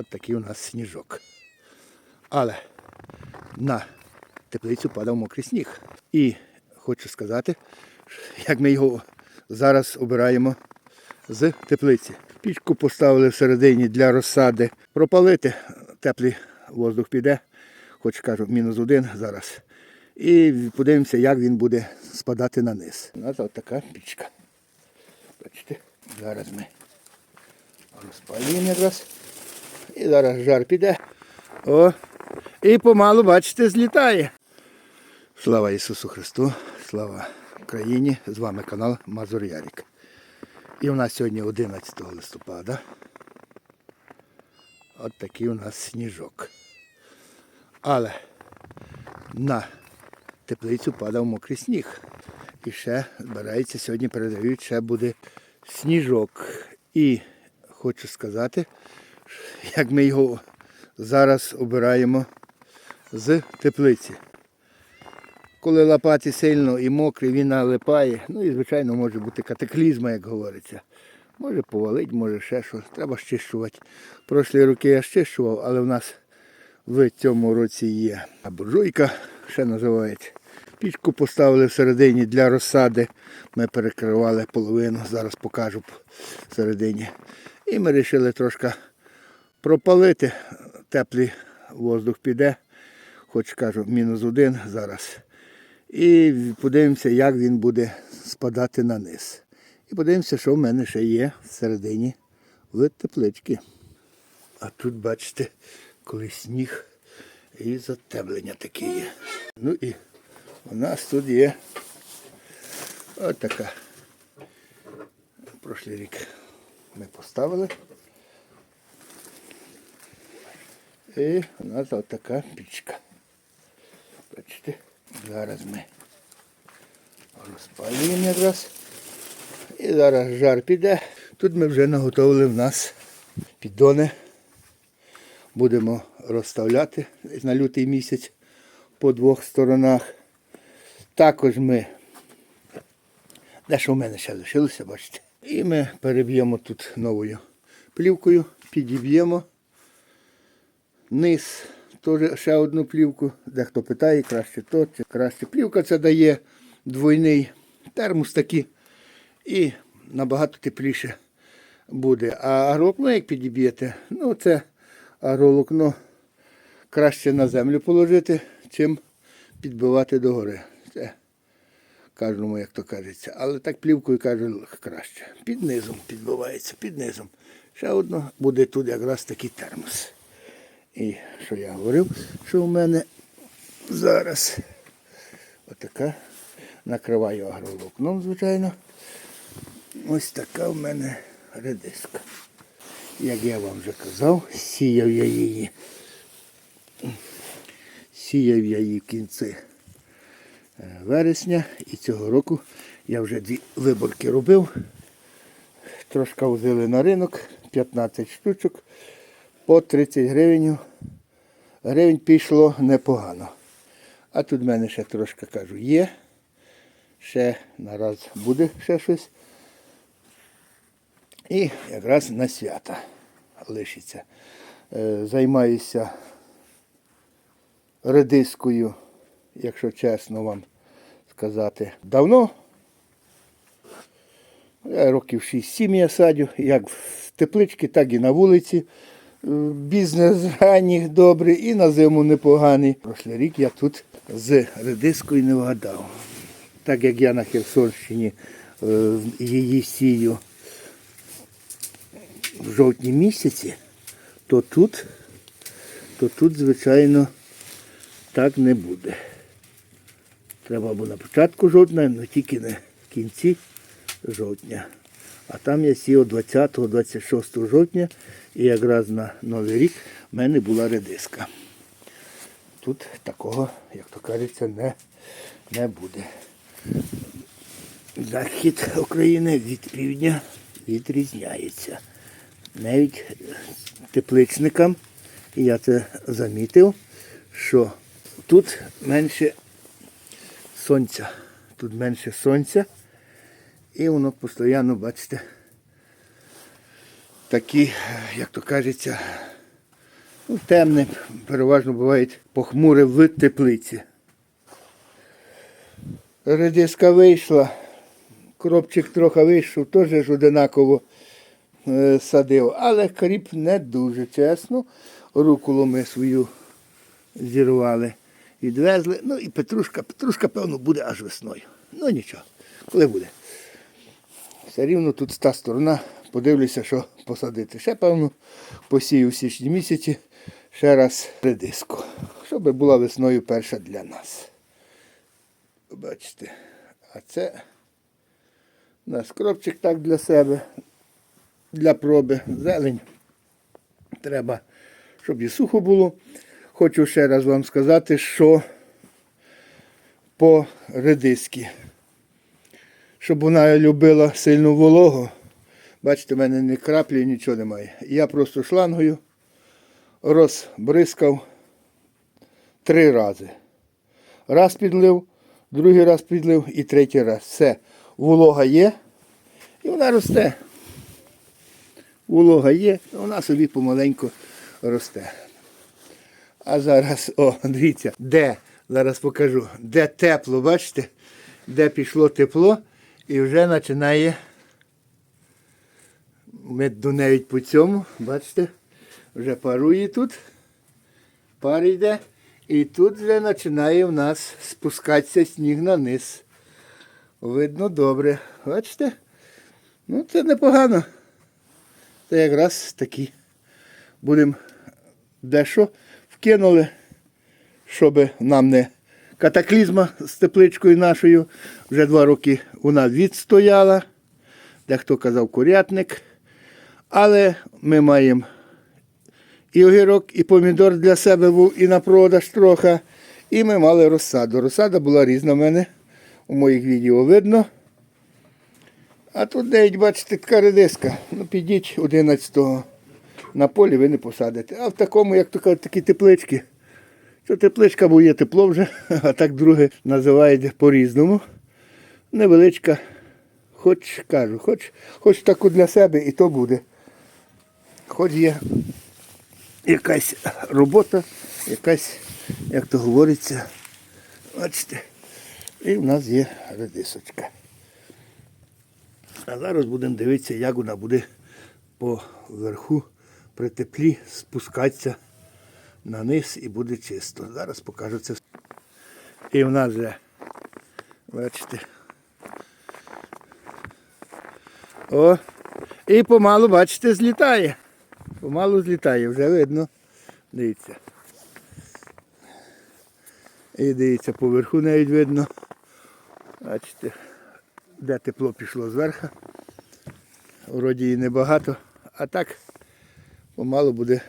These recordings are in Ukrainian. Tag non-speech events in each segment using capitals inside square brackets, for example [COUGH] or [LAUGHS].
От такий у нас сніжок. Але на теплицю падав мокрий сніг. І хочу сказати, як ми його зараз обираємо з теплиці. Пічку поставили всередині для розсади. Пропалити теплий воздух піде, хоч кажу, мінус один зараз. І подивимося, як він буде спадати на низ. У нас така пічка. Бачите, зараз ми розпалюємо якраз. І зараз жар піде. О, і помалу, бачите, злітає. Слава Ісусу Христу, слава Україні! З вами канал Мазур Ярік. І у нас сьогодні 11 листопада. От такий у нас сніжок. Але на теплицю падав мокрий сніг. І ще збирається, сьогодні передають, ще буде сніжок. І хочу сказати, як ми його зараз обираємо з теплиці. Коли лопаті сильно і мокрий, він налипає. Ну і, звичайно, може бути катаклізма, як говориться. Може повалить, може ще що. Треба щищувати. Прошлі роки я щищував, але в нас в цьому році є буржуйка, ще називають. Пічку поставили всередині для розсади. Ми перекривали половину, зараз покажу всередині. І ми вирішили трошки пропалити. Теплий воздух піде, хоч кажу, мінус один зараз. І подивимося, як він буде спадати на низ. І подивимося, що в мене ще є всередині в тепличці. А тут, бачите, коли сніг і затеплення таке є. Ну і у нас тут є от така. Прошлий рік ми поставили. І у нас от така пічка. Бачите, зараз ми розпалюємо якраз. І зараз жар піде. Тут ми вже наготовили в нас піддони. Будемо розставляти на лютий місяць по двох сторонах. Також ми, дещо в мене ще лишилося, бачите. І ми переб'ємо тут новою плівкою, підіб'ємо низ, теж ще одну плівку. Дехто питає, краще то чи краще. Плівка це дає двойний термос такий і набагато тепліше буде. А агроволокно, як підіб'єте, ну це агроволокно краще на землю положити, чим підбивати догори. Це кожному, як то кажеться. Але так плівкою кажу краще. Під низом підбивається, під низом. Ще одно буде тут якраз такий термос. І що я говорив, що у мене зараз отака накриваю агроволокном, звичайно. Ось така в мене редиска. Як я вам вже казав, сіяв я її. Сіяв я її в кінці е, вересня і цього року я вже дві виборки робив. Трошки возили на ринок, 15 штучок по 30 гривень. Гривень пішло непогано. А тут в мене ще трошки кажу є. Ще нараз буде ще щось. І якраз на свята лишиться. Е, Займаюся редискою, якщо чесно вам сказати, давно. Я років 6-7 я садю, як в тепличці, так і на вулиці. Бізнес ранній добрий і на зиму непоганий. Прошлий рік я тут з редискою не вгадав. Так як я на Херсонщині е, її сію в жовтні місяці, то тут, то тут, звичайно, так не буде. Треба було на початку жовтня, але тільки в кінці жовтня. А там я сів 20-26 жовтня і якраз на Новий рік в мене була редиска. Тут такого, як то кажеться, не, не буде. Захід України від півдня відрізняється. Навіть тепличникам, і я це замітив, що тут менше сонця. Тут менше сонця. І воно постійно, бачите, такі, як то кажеться, Ну, темне, переважно буває похмуре в теплиці. Редиска вийшла, кропчик трохи вийшов, теж ж одинаково е, садив, але кріп не дуже чесно. Руколу ми свою зірвали, відвезли. Ну і петрушка, петрушка, певно, буде аж весною. Ну нічого, коли буде. Все рівно тут та сторона, подивлюся, що посадити. Ще, певно, посію в січні місяці ще раз редиску, щоб була весною перша для нас. Бачите, а це у нас кропчик так для себе, для проби, зелень. Треба, щоб і сухо було. Хочу ще раз вам сказати, що по редиски щоб вона любила сильну вологу. Бачите, в мене ні краплі, нічого немає. Я просто шлангою розбризкав три рази. Раз підлив, другий раз підлив і третій раз. Все. Волога є і вона росте. Волога є, вона собі помаленьку росте. А зараз, о, дивіться, де, зараз покажу, де тепло, бачите, де пішло тепло і вже починає меду навіть по цьому, бачите, вже парує тут, пар йде, і тут вже починає в нас спускатися сніг на низ. Видно добре. Бачите? Ну, це непогано. Це якраз такі. Будемо дещо вкинули, щоб нам не катаклізма з тепличкою нашою. Вже два роки вона відстояла. Дехто казав курятник. Але ми маємо і огірок, і помідор для себе був, і на продаж трохи. І ми мали розсаду. Розсада була різна в мене. У моїх відео видно. А тут навіть, бачите, така редиска. Ну, підіть 11-го на полі, ви не посадите. А в такому, як то кажуть, такі теплички. Що тепличка, бо є тепло вже, [LAUGHS] а так друге називають по-різному. Невеличка, хоч кажу, хоч, хоч таку для себе і то буде. Хоч є якась робота, якась, як то говориться, бачите, і в нас є редисочка. А зараз будемо дивитися, як вона буде по верху при теплі спускатися на низ і буде чисто. Зараз покажу це. І в нас вже, бачите. О, і помалу, бачите, злітає. Помалу злітає, вже видно. Дивіться. І дивіться, поверху навіть видно. Бачите, де тепло пішло зверху. Вроді і небагато, а так помалу буде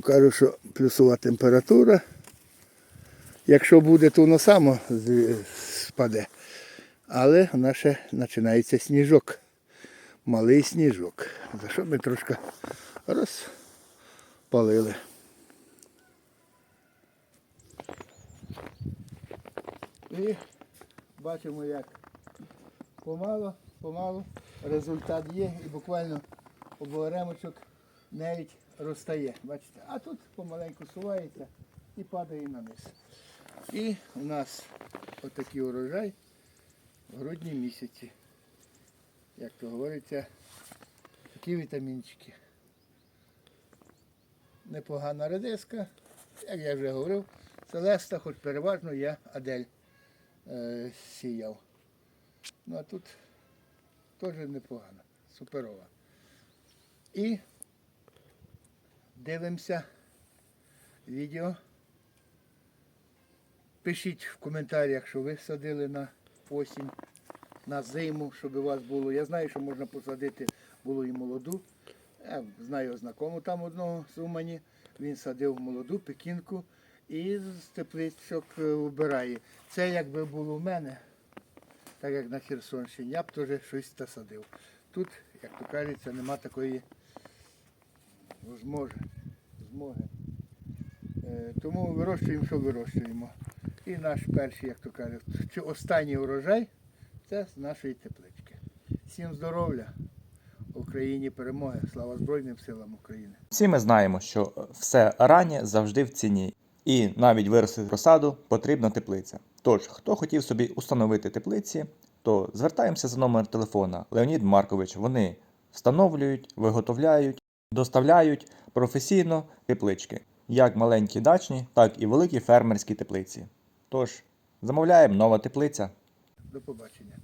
кажу, що плюсова температура. Якщо буде, то воно само спаде. Але в нас ще починається сніжок. Малий сніжок. За що ми трошки розпалили. І бачимо, як помало, помалу результат є і буквально оборемочок навіть розтає. Бачите? А тут помаленьку сувається і падає на низ. І у нас отакий урожай в грудні місяці. Як то говориться, такі вітамінчики. Непогана редиска, як я вже говорив, Селеста, хоч переважно я Адель е, сіяв. Ну а тут теж непогано, суперова. І дивимося відео. Пишіть в коментарях, що ви садили на осінь, на зиму, щоб у вас було. Я знаю, що можна посадити було і молоду. Я знаю знакому там одного з Умані. Він садив молоду пекінку і з тепличок е, вбирає. Це якби було в мене, так як на Херсонщині, я б теж щось та садив. Тут, як то кажеться, нема такої змоги. змоги. Е, Тому вирощуємо, що вирощуємо. І наш перший, як то кажуть, чи останній урожай це з нашої теплички. Всім здоров'я, Україні перемоги. Слава Збройним силам України. Всі ми знаємо, що все раннє завжди в ціні, і навіть виростити розсаду потрібна теплиця. Тож, хто хотів собі установити теплиці, то звертаємося за номер телефона Леонід Маркович. Вони встановлюють, виготовляють, доставляють професійно теплички, як маленькі дачні, так і великі фермерські теплиці. Тож, замовляємо нова теплиця. До побачення.